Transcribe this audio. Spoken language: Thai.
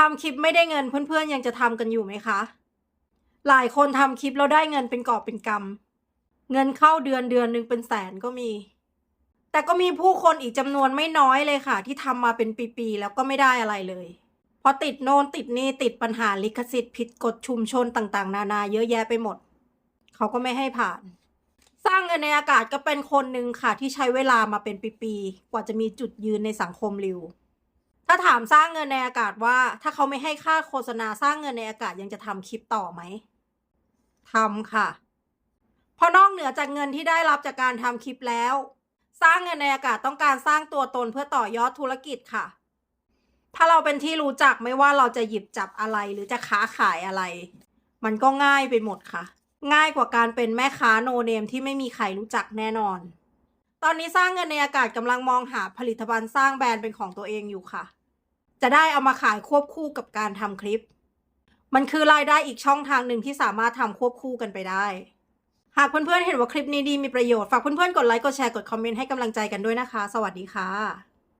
ทำคลิปไม่ได้เงินเพื่อนๆยังจะทำกันอยู่ไหมคะ หลายคนทำคลิปแล้วได้เงินเป็นกอบเป็นกำเงินเข้าเดือนเดือนหนึ่งเป็นแสนก็มี แต่ก็มีผู้คนอีกจำนวนไม่น้อยเลยค่ะ ที่ทำมาเป็นปีๆแล้วก็ไม่ได้อะไรเลยเพราะติดโน่นติดนี่ติดปัญหาลิขสิทธิ์ผิดกฎชุมชนต่างๆ นานาเยอะแยะไปหมด เขาก็ไม่ให้ผ่าน สร้างเงินในอากาศก็เป็นคนหนึ่งค่ะ ที่ใช้เวลามาเป็นปีๆกว่าจะมีจุดยืนในสังคมริว ถ้าถามสร้างเงินในอากาศว่า ถ้าเขาไม่ให้ค่าโฆษณาสร้างเงินในอากาศยังจะทำคลิปต่อไหมทำค่ะ เพราะนอกเหนือจากเงินที่ได้รับจากการทำคลิปแล้ว สร้างเงินในอากาศต้องการสร้างตัวตนเพื่อต่อยอดธุรกิจค่ะ ถ้าเราเป็นที่รู้จักไม่ว่าเราจะหยิบจับอะไรหรือจะค้าขายอะไร มันก็ง่ายไปหมดค่ะ ง่ายกว่าการเป็นแม่ค้าโนเนมที่ไม่มีใครรู้จักแน่นอน ตอนนี้สร้างเงินในอากาศกำลังมองหาผลิตภัณฑ์สร้างแบรนด์เป็นของตัวเองอยู่ค่ะ จะได้เอามาขายควบคู่กับการทำคลิป มันคือรายได้อีกช่องทางหนึ่งที่สามารถทำควบคู่กันไปได้ หากเพื่อนๆเห็นว่าคลิปนี้ดีมีประโยชน์ ฝากเพื่อนๆกดไลค์ กดแชร์ กดคอมเมนต์ให้กำลังใจกันด้วยนะคะ สวัสดีค่ะ